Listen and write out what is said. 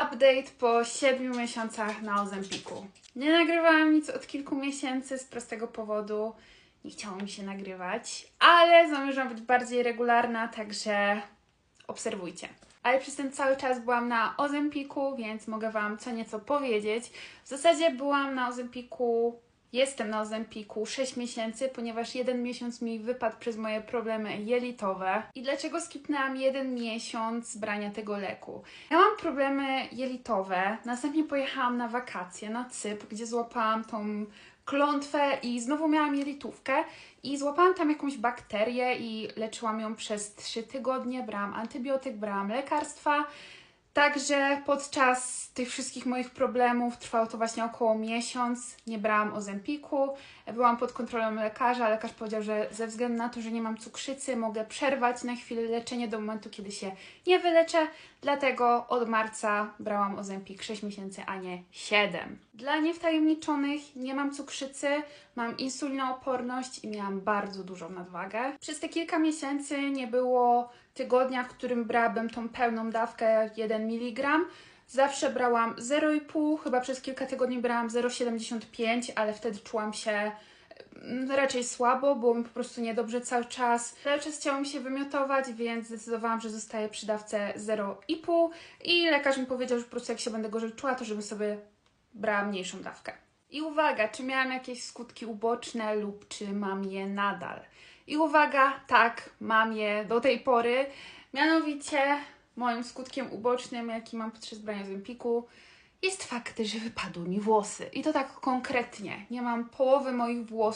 Update po 7 miesiącach na Ozempiku. Nie nagrywałam nic od kilku miesięcy z prostego powodu. Nie chciało mi się nagrywać, ale zamierzam być bardziej regularna, także obserwujcie. Ale przez ten cały czas byłam na Ozempiku, więc mogę Wam co nieco powiedzieć. W zasadzie byłam na Ozempiku, jestem na Ozempiku 6 miesięcy, ponieważ jeden miesiąc mi wypadł przez moje problemy jelitowe. I dlaczego skipnęłam jeden miesiąc brania tego leku? Ja mam problemy jelitowe, następnie pojechałam na wakacje na Cypr, gdzie złapałam tą klątwę i znowu miałam jelitówkę i złapałam tam jakąś bakterię i leczyłam ją przez 3 tygodnie, brałam antybiotyk, brałam lekarstwa. Także podczas tych wszystkich moich problemów trwało to właśnie około miesiąc. Nie brałam Ozempiku, byłam pod kontrolą lekarza. Lekarz powiedział, że ze względu na to, że nie mam cukrzycy, mogę przerwać na chwilę leczenie do momentu, kiedy się nie wyleczę. Dlatego od marca brałam Ozempik 6 miesięcy, a nie 7. Dla niewtajemniczonych nie mam cukrzycy, mam insulinooporność i miałam bardzo dużą nadwagę. Przez te kilka miesięcy nie było tygodnia, w którym brałabym tą pełną dawkę 1 mg. Zawsze brałam 0,5, chyba przez kilka tygodni brałam 0,75, ale wtedy czułam się mm, raczej słabo, było mi po prostu niedobrze cały czas. Cały czas chciało mi się wymiotować, więc zdecydowałam, że zostaję przy dawce 0,5 i lekarz mi powiedział, że po prostu jak się będę gorzej czuła, to żeby sobie brała mniejszą dawkę. I uwaga, czy miałam jakieś skutki uboczne lub czy mam je nadal? I uwaga, tak, mam je do tej pory. Mianowicie moim skutkiem ubocznym, jaki mam podczas brania Zempiku, jest fakt, że wypadły mi włosy. I to tak konkretnie. Nie mam połowy moich włosów